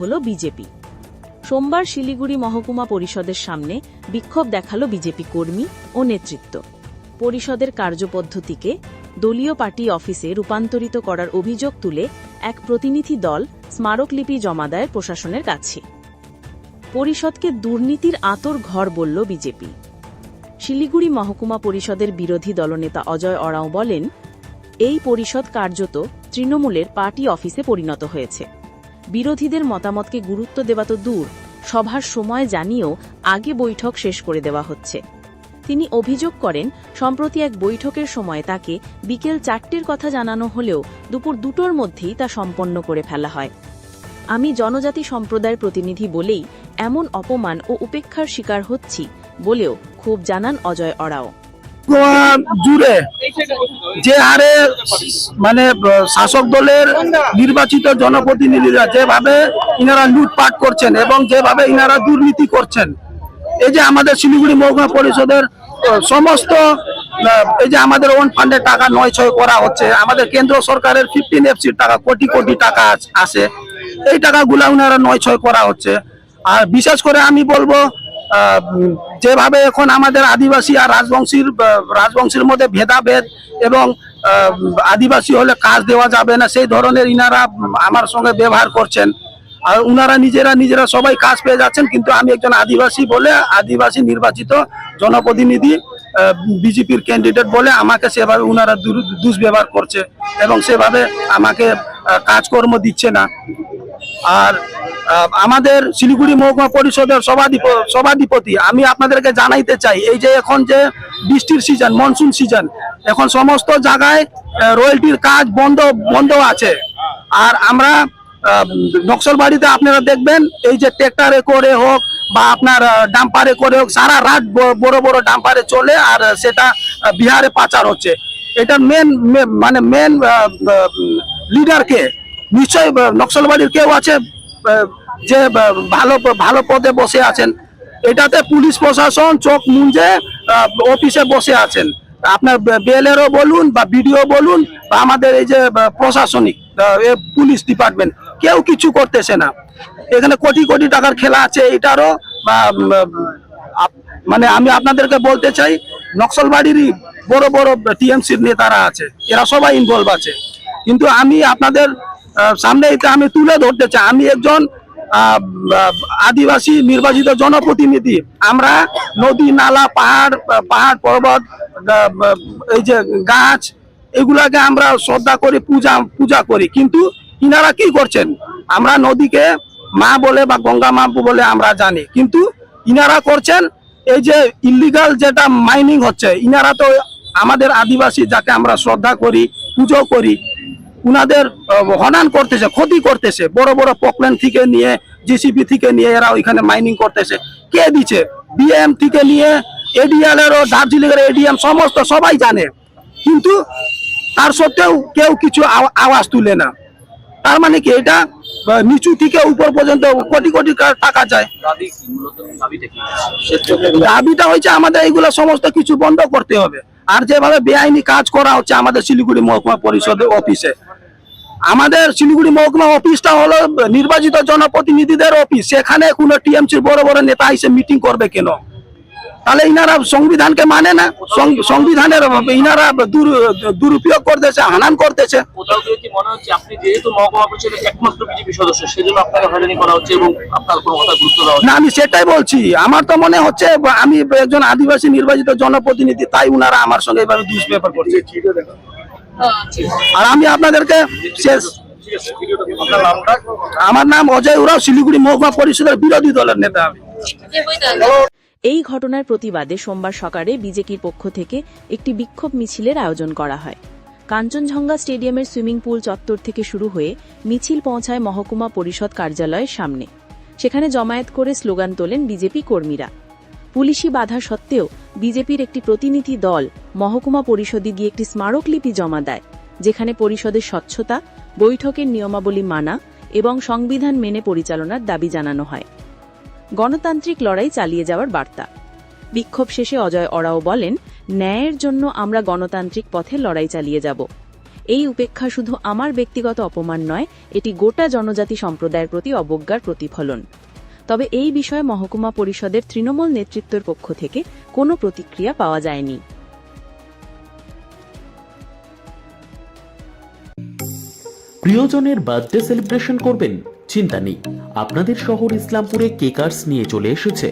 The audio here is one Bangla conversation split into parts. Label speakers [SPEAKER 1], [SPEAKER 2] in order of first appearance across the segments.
[SPEAKER 1] হল বিজেপি। সোমবার শিলিগুড়ি মহকুমা পরিষদের সামনে বিক্ষোভ দেখাল বিজেপি কর্মী ও নেতৃত্ব। পরিষদের কার্যপদ্ধতিকে দলীয় পার্টি অফিসে রূপান্তরিত করার অভিযোগ তুলে এক প্রতিনিধি দল স্মারকলিপি জমা দেয় প্রশাসনের কাছে। পরিষদকে দুর্নীতির আতর ঘর বলল বিজেপি। শিলিগুড়ি মহকুমা পরিষদের বিরোধী দলনেতা অজয় অরাও বলেন, এই পরিষদ কার্যত তৃণমূলের পার্টি অফিসে পরিণত হয়েছে। বিরোধীদের মতামতকে গুরুত্ব দেওয়া তো দূর, সভার সময় জানিয়েও আগে বৈঠক শেষ করে দেওয়া হচ্ছে। তিনি অভিযোগ করেন, সম্প্রতি এক বৈঠকের সময় তাকে বিকেল চারটের কথা জানানো হলেও দুপুর দুটোর মধ্যেই তা সম্পন্ন করে ফেলা হয়। আমি জনজাতি সম্প্রদায়ের প্রতিনিধি বলেই এমন অপমান ও উপেক্ষার শিকার হচ্ছি বলেও ক্ষোভ জানান অজয় অরাও।
[SPEAKER 2] জুড়ে যে হারে মানে শাসক দলের নির্বাচিত জনপ্রতিনিধিরা যেভাবে ইনারা লুটপাট করছেন এবং যেভাবে ইনারা দুর্নীতি করছেন, এই যে আমাদের শিলিগুড়ি মহকুমা পরিষদের সমস্ত এই যে আমাদের ওন ফান্ডের টাকা নয় ছয় করা হচ্ছে, আমাদের কেন্দ্র সরকারের ফিফটিন এফসির টাকা, কোটি কোটি টাকা আস- এই টাকাগুলা উনারা নয় ছয় করা হচ্ছে। আর বিশেষ করে আমি বলব যেভাবে এখন আমাদের আদিবাসী আর রাজবংশীর রাজবংশীর মধ্যে ভেদাভেদ এবং আদিবাসী হলে কাজ দেওয়া যাবে না, সেই ধরনের ইনারা আমার সঙ্গে ব্যবহার করছেন। আর উনারা নিজেরা নিজেরা সবাই কাজ পেয়ে যাচ্ছেন, কিন্তু আমি একজন আদিবাসী বলে, আদিবাসী নির্বাচিত জনপ্রতিনিধি বিজেপির ক্যান্ডিডেট বলে আমাকে সেভাবে উনারা দুষ্ব্যবহার করছে এবং সেভাবে আমাকে কাজকর্ম দিচ্ছে না। আর আমাদের শিলিগুড়ি মহকুমা পরিষদের সভাধিপ, সভাধিপতি, আমি আপনাদেরকে জানাইতে চাই, এই যে এখন যে বৃষ্টির সিজন মনসুন সিজন এখন সমস্ত জায়গায় রয়্যালটির কাজ বন্ধ বন্ধ আছে। আর আমরা নকশালবাড়িতে আপনারা দেখবেন, এই যে ট্রেক্টরে করে হোক বা আপনার ডাম্পারে করে হোক, সারা রাত বড় বড় ডাম্পারে চলে, আর সেটা বিহারে পাচার হচ্ছে। এটা মেন মানে মেন লিডারকে নিশ্চয়ই আহ, নকশালবাড়ির কেউ আছে যে ভালো ভালো পদে বসে আছেন। এটাতে পুলিশ প্রশাসন চোখ মুঞ্জে অফিসে বসে আছেন। আপনার বিএলএরও বলুন বা বিডিও বলুন বা আমাদের এই যে প্রশাসনিক পুলিশ ডিপার্টমেন্ট কেউ কিছু করতেছে না। এখানে কোটি কোটি টাকার খেলা আছে এটারও মানে আমি আপনাদেরকে বলতে চাই নকশালবাড়িরই বড় বড় টিএমসির নেতারা আছে এরা সবাই ইনভলভ আছে। কিন্তু আমি আপনাদের সামনে এটা আমি তুলে ধরতে চাই। আমি একজন আদিবাসী নির্বাচিত জনপ্রতিনিধি। আমরা নদী, নালা, পাহাড় পাহাড়, পর্বত এই যে গাছ, এগুলাকে আমরা শ্রদ্ধা করি, পূজা পূজা করি। কিন্তু ইনারা কি করছেন? আমরা নদীকে মা বলে বা গঙ্গা মা বলে আমরা জানি। কিন্তু ইনারা করছেন এই যে ইলিগাল যেটা মাইনিং হচ্ছে, ইনারা তো আমাদের আদিবাসী যাকে আমরা শ্রদ্ধা করি, পুজো করি উনাদের হনান করতেছে ক্ষতি করতেছে বড় বড় পকলেন থেকে নিয়ে জিসিপি থেকে নিয়ে এরা ওইখানে মাইনিং করতেছে। কে দিচ্ছে বিএম থেকে নিয়ে এডিএল এরও দার্জিলিং এর এডিএম সমস্ত সবাই জানে। কিন্তু তার সত্ত্বেও কেউ কিছু আওয়া- আওয়াজ তুলে না। তার মানে কি? এটা নিচু থেকে উপর পর্যন্ত কোটি কোটি টাকা যায়। দাবিটা হচ্ছে আমাদের এইগুলো সমস্ত কিছু বন্ধ করতে হবে। আর যেভাবে বেআইনি কাজ করা হচ্ছে আমাদের শিলিগুড়ি মহকুমা পরিষদের অফিসে। আমাদের শিলিগুড়ি মহকুমা অফিসটা হলো নির্বাচিত জনপ্রতিনিধিদের অফিস। সেখানে কোনো টিএমসির বড় বড় নেতা এসে মিটিং করবে কেন? তাহলে ইনারা সংবিধানকে মানে না? সংবিধানের ইনারা দুর- দুরুপয়োগ করতেছে হানান করতেছে
[SPEAKER 3] কোথাও কি মনে হচ্ছে? আপনি যেহেতু মহকুমা পরিষদের একমাত্র বিজেপি সদস্য সেজন্য আপনাকে হয়রানি করা হচ্ছে এবং আপনার কোনো কথা গুরুত্ব দেওয়া
[SPEAKER 2] না আমি সেটাই বলছি। আমার তো মনে হচ্ছে আমি একজন আদিবাসী নির্বাচিত জনপ্রতিনিধি তাই উনারা আমার সঙ্গে এভাবে দুষ্ব্যবহার করছে। আর আমি আপনাদেরকে শেষ
[SPEAKER 3] ঠিক আছে ভিডিওটা আপনার নামটা?
[SPEAKER 2] আমার নাম অজয় উরাও শিলিগুড়ি মহকুমা পরিষদের বিরোধী দলের নেতা আমি।
[SPEAKER 1] এই ঘটনার প্রতিবাদে সোমবার সকালে বিজেপির পক্ষ থেকে একটি বিক্ষোভ মিছিলের আয়োজন করা হয়। কাঞ্চনজঙ্ঘা স্টেডিয়ামের সুইমিং পুল চত্বর থেকে শুরু হয়ে মিছিল পৌঁছায় মহকুমা পরিষদ কার্যালয়ের সামনে। সেখানে জমায়েত করে স্লোগান তোলেন বিজেপি কর্মীরা। পুলিশি বাধা সত্ত্বেও বিজেপির একটি প্রতিনিধি দল মহকুমা পরিষদে গিয়ে একটি স্মারকলিপি জমা দেয়, যেখানে পরিষদের স্বচ্ছতা, বৈঠকের নিয়মাবলী মানা এবং সংবিধান মেনে পরিচালনার দাবি জানানো হয়। গণতান্ত্রিক লড়াই চালিয়ে যাওয়ার বার্তা। বিক্ষোভ শেষে অজয় অরাও বলেন, ন্যায়ের জন্য আমরা গণতান্ত্রিক পথে লড়াই চালিয়ে যাব। এই উপেক্ষা শুধু আমার ব্যক্তিগত অপমান নয়, এটি গোটা জনজাতি সম্প্রদায়ের প্রতি অবজ্ঞার প্রতিফলন। তবে এই বিষয়ে মহকুমা পরিষদের তৃণমূল নেতৃত্বের পক্ষ থেকে কোনো প্রতিক্রিয়া পাওয়া যায়নি।
[SPEAKER 4] প্রিয়জনের বার্থডে সেলিব্রেশন করবেন চিন্তা নেই। আপনাদের শহর ইসলামপুরে কেকার্স নিয়ে চলে এসেছে।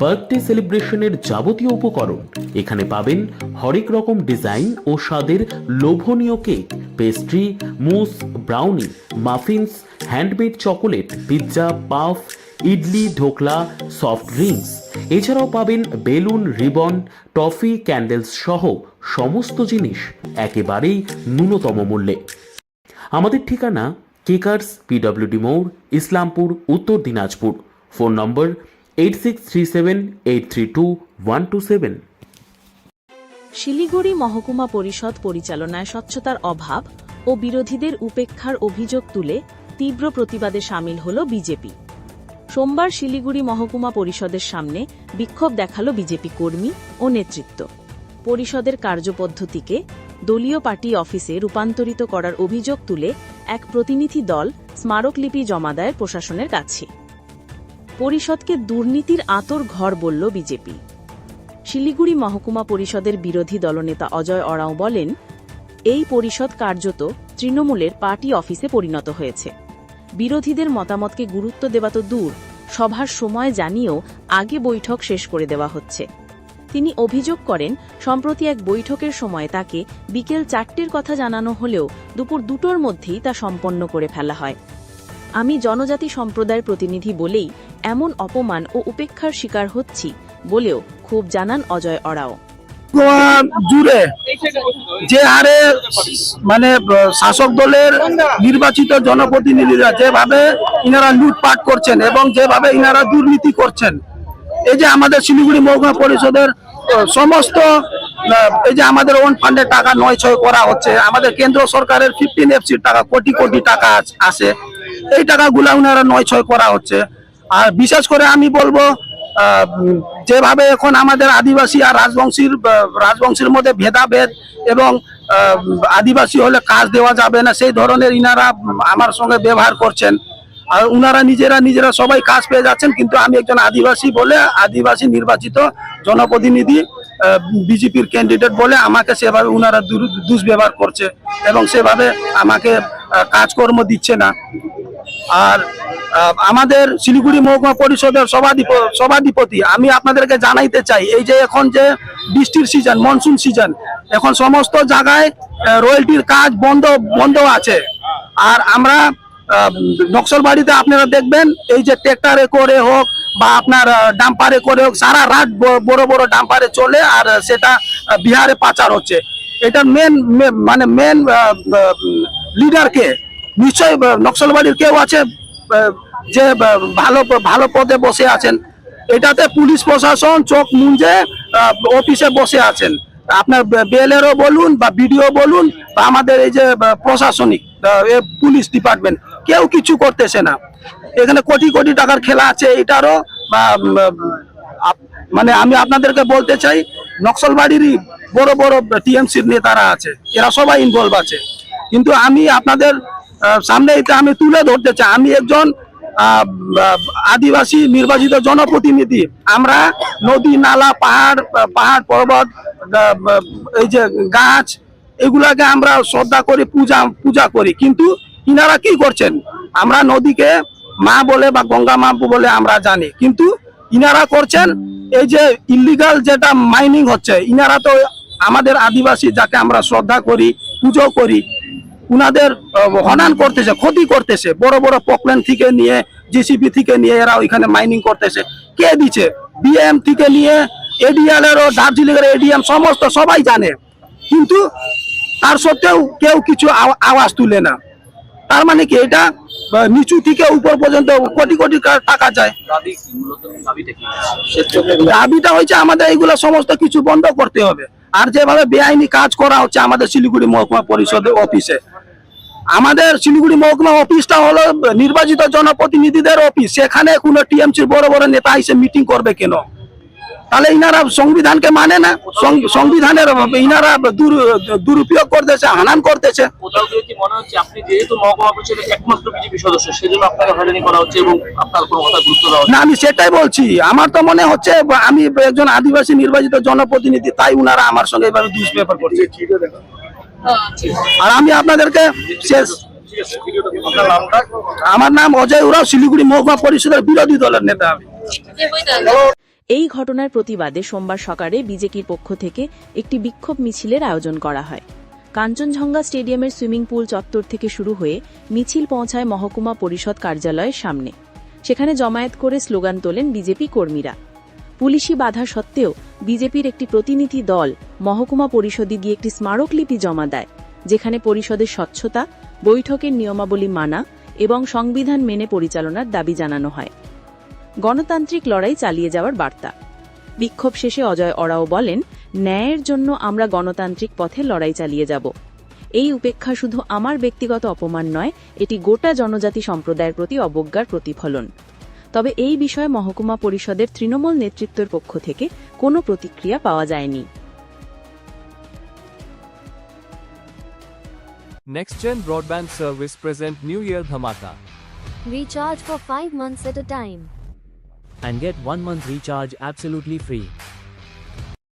[SPEAKER 4] বার্থডে সেলিব্রেশনের যাবতীয় উপকরণ। এখানে পাবেন হরেক রকম ডিজাইন ও স্বাদের লোভনীয় cake, pastry, mousse, brownie, muffins, handmade chocolate, pizza, puff, idli, dhokla, soft drinks. এছাড়াও পাবেন বেলুন, রিবন, টফি, ক্যান্ডেলস সহ সমস্ত জিনিস একেবারেই ন্যূনতম মূল্যে। আমাদের ঠিকানা কেকার্স পিডব্লিউডি মোড় Islampur Uttar Dinajpur phone number eight six three seven eight three two one two seven
[SPEAKER 1] Siliguri Mahakuma Parishad পরিচালনায় স্বচ্ছতার অভাব ও বিরোধীদের উপেক্ষার অভিযোগ তুলে তীব্র প্রতিবাদে সামিল হল বিজেপি। সোমবার শিলিগুড়ি মহকুমা পরিষদের সামনে বিক্ষোভ দেখাল বিজেপি কর্মী ও নেতৃত্ব। পরিষদের কার্যপদ্ধতিকে দলীয় পার্টি অফিসে রূপান্তরিত করার অভিযোগ তুলে এক প্রতিনিধি দল স্মারকলিপি জমা দেয় প্রশাসনের কাছে। পরিষদকে দুর্নীতির আতর ঘর বলল বিজেপি। শিলিগুড়ি মহকুমা পরিষদের বিরোধী দলনেতা অজয় অরাও বলেন, এই পরিষদ কার্যত তৃণমূলের পার্টি অফিসে পরিণত হয়েছে। বিরোধীদের মতামতকে গুরুত্ব দেওয়া তো দূর, সভার সময় জানিয়েও আগে বৈঠক শেষ করে দেওয়া হচ্ছে। তিনি অভিযোগ করেন, সম্প্রতি এক বৈঠকের সময় তাকে বিকেল চারটের কথা জানানো হলেও দুপুর দুটোর মধ্যেই তা সম্পন্ন করে ফেলা হয়। আমি জনজাতি সম্প্রদায়ের প্রতিনিধি বলেই এমন অপমান ও উপেক্ষার শিকার হচ্ছি বলেও খুব জানান অজয় অরাও।
[SPEAKER 2] জুড়ে যে হারে মানে শাসক দলের নির্বাচিত জনপ্রতিনিধিরা যেভাবে ইনারা লুটপাট করছেন এবং যেভাবে ইনারা দুর্নীতি করছেন এই যে আমাদের শিলিগুড়ি মহকুমা পরিষদের সমস্ত এই যে আমাদের ওন ফান্ডের টাকা নয় ছয় করা হচ্ছে, আমাদের কেন্দ্র সরকারের ফিফটিন এফসির টাকা, কোটি কোটি টাকা আসে এই টাকাগুলা উনারা নয় ছয় করা হচ্ছে। আর বিশেষ করে আমি বলব যেভাবে এখন আমাদের আদিবাসী আর রাজবংশীর রাজবংশীর মধ্যে ভেদাভেদ এবং আদিবাসী হলে কাজ দেওয়া যাবে না, সেই ধরনের ইনারা আমার সঙ্গে ব্যবহার করছেন। আর উনারা নিজেরা নিজেরা সবাই কাজ পেয়ে যাচ্ছেন, কিন্তু আমি একজন আদিবাসী বলে, আদিবাসী নির্বাচিত জনপ্রতিনিধি বিজেপির ক্যান্ডিডেট বলে আমাকে সেভাবে দুর- দুষ্ব্যবহার করছে এবং সেভাবে আমাকে কাজকর্ম দিচ্ছে না। আর আমাদের শিলিগুড়ি মহকুমা পরিষদের সভাধিপ, সভাধিপতি, আমি আপনাদেরকে জানাইতে চাই, এই যে এখন যে বৃষ্টির সিজন মনসুন সিজন এখন সমস্ত জায়গায় রয়্যালটির কাজ বন্ধ বন্ধ আছে। আর আমরা আহ, নকশলবাড়িতে আপনারা দেখবেন এই যে ট্রেক্টরে করে হোক বা আপনার ডাম্পারে করে হোক সারা রাত বড় বড় ডাম্পারে চলে আর সেটা বিহারে পাচার হচ্ছে। এটার মেন মানে মেন লিডারকে নিশ্চয়ই আহ, নকশলবাড়ির কেউ আছে যে ভালো ভালো পদে বসে আছেন। এটাতে পুলিশ প্রশাসন চোখ মুঞ্জে অফিসে বসে আছেন। আপনার বিএলএরও বলুন বা বিডিও বলুন বা আমাদের এই যে প্রশাসনিক পুলিশ ডিপার্টমেন্ট। কেউ কিছু করতেছে না। এখানে কোটি কোটি টাকার খেলা আছে, এটারও বা মানে আমি আপনাদেরকে বলতে চাই, নকশলবাড়িরই বড় বড় টিএমসির নেতারা আছে, এরা সবাই ইনভলভ আছে। কিন্তু আমি আপনাদের সামনে এটা আমি তুলে ধরতে চাই। আমি একজন আদিবাসী নির্বাচিত জনপ্রতিনিধি। আমরা নদী, নালা, পাহাড় পাহাড় পর্বত এই যে গাছ, এগুলাকে আমরা শ্রদ্ধা করি পূজা পূজা করি। কিন্তু ইনারা কি করছেন? আমরা নদীকে মা বলে বা গঙ্গা মা বলে আমরা জানি, কিন্তু ইনারা করছেন এই যে ইলিগাল যেটা মাইনিং হচ্ছে, ইনারা তো আমাদের আদিবাসী যাকে আমরা শ্রদ্ধা করি, পুজো করি, উনাদের হনান করতেছে, ক্ষতি করতেছে, বড় বড় পকলেন থেকে নিয়ে জিসিপি থেকে নিয়ে এরা ওইখানে মাইনিং করতেছে। কে দিচ্ছে বিএম থেকে নিয়ে এডিএল এরও দার্জিলিং এর এডিএম সমস্ত সবাই জানে। কিন্তু তার সত্ত্বেও কেউ কিছু আওয়া- আওয়াজ তুলে না। তার মানে কি? এটা নিচু থেকে উপর পর্যন্ত কোটি কোটি টাকা যায়।
[SPEAKER 3] দাবিটা
[SPEAKER 2] হয়েছে আমাদের এইগুলো সমস্ত কিছু বন্ধ করতে হবে। আর যেভাবে বেআইনি কাজ করা হচ্ছে আমাদের শিলিগুড়ি মহকুমা পরিষদের অফিসে। আমাদের শিলিগুড়ি মহকুমা অফিসটা হলো নির্বাচিত জনপ্রতিনিধিদের অফিস। সেখানে কোনো টিএমসির বড় বড় নেতা এসে মিটিং করবে কেন? তাহলে ইনারা সংবিধানকে মানে না? সংবিধানের ইনারা দুর- দুরুপয়োগ করতেছে হানান করতেছে।
[SPEAKER 3] কোথাও গিয়ে মনে হচ্ছে? আপনি যেহেতু একমাত্র বিজেপি সদস্য সেজন্য আপনাকে হয়রানি করা হচ্ছে এবং আপনার কোনো কথা গুরুত্ব দেওয়া
[SPEAKER 2] না আমি সেটাই বলছি। আমার তো মনে হচ্ছে আমি একজন আদিবাসী নির্বাচিত জনপ্রতিনিধি তাই উনারা আমার সঙ্গে এভাবে দুষ্ব্যবহার করছে আর আমি আপনাদেরকে শেষ আমার নাম অজয় উরাও শিলিগুড়ি মহকুমা পরিষদের বিরোধী দলের নেতা আমি।
[SPEAKER 1] এই ঘটনার প্রতিবাদে সোমবার সকালে বিজেপির পক্ষ থেকে একটি বিক্ষোভ মিছিলের আয়োজন করা হয়। কাঞ্চনজঙ্ঘা স্টেডিয়ামের সুইমিং পুল চত্বর থেকে শুরু হয়ে মিছিল পৌঁছায় মহকুমা পরিষদ কার্যালয়ের সামনে। সেখানে জমায়েত করে স্লোগান তোলেন বিজেপি কর্মীরা। পুলিশি বাধা সত্ত্বেও বিজেপির একটি প্রতিনিধি দল মহকুমা পরিষদে গিয়ে একটি স্মারকলিপি জমা দেয়, যেখানে পরিষদের স্বচ্ছতা, বৈঠকের নিয়মাবলী মানা এবং সংবিধান মেনে পরিচালনার দাবি জানানো হয়। গণতান্ত্রিক লড়াই চালিয়ে যাওয়ার বার্তা। বিক্ষোভ শেষে অজয় অরাও বলেন ন্যায়ের জন্য আমরা গণতান্ত্রিক পথে লড়াই চালিয়ে যাব। এই উপেক্ষা শুধু আমার ব্যক্তিগত অপমান নয় এটি গোটা জনজাতি সম্প্রদায়ের প্রতি অবজ্ঞার প্রতিফলন। তবে এই বিষয়ে মহকুমা পরিষদের তৃণমূল নেতৃত্বের পক্ষ থেকে কোনো প্রতিক্রিয়া পাওয়া যায়নি।
[SPEAKER 5] NextGen Broadband Service present New Year Dhamaka.
[SPEAKER 6] Recharge for 5 months at a time.
[SPEAKER 7] And get 1 month recharge absolutely free.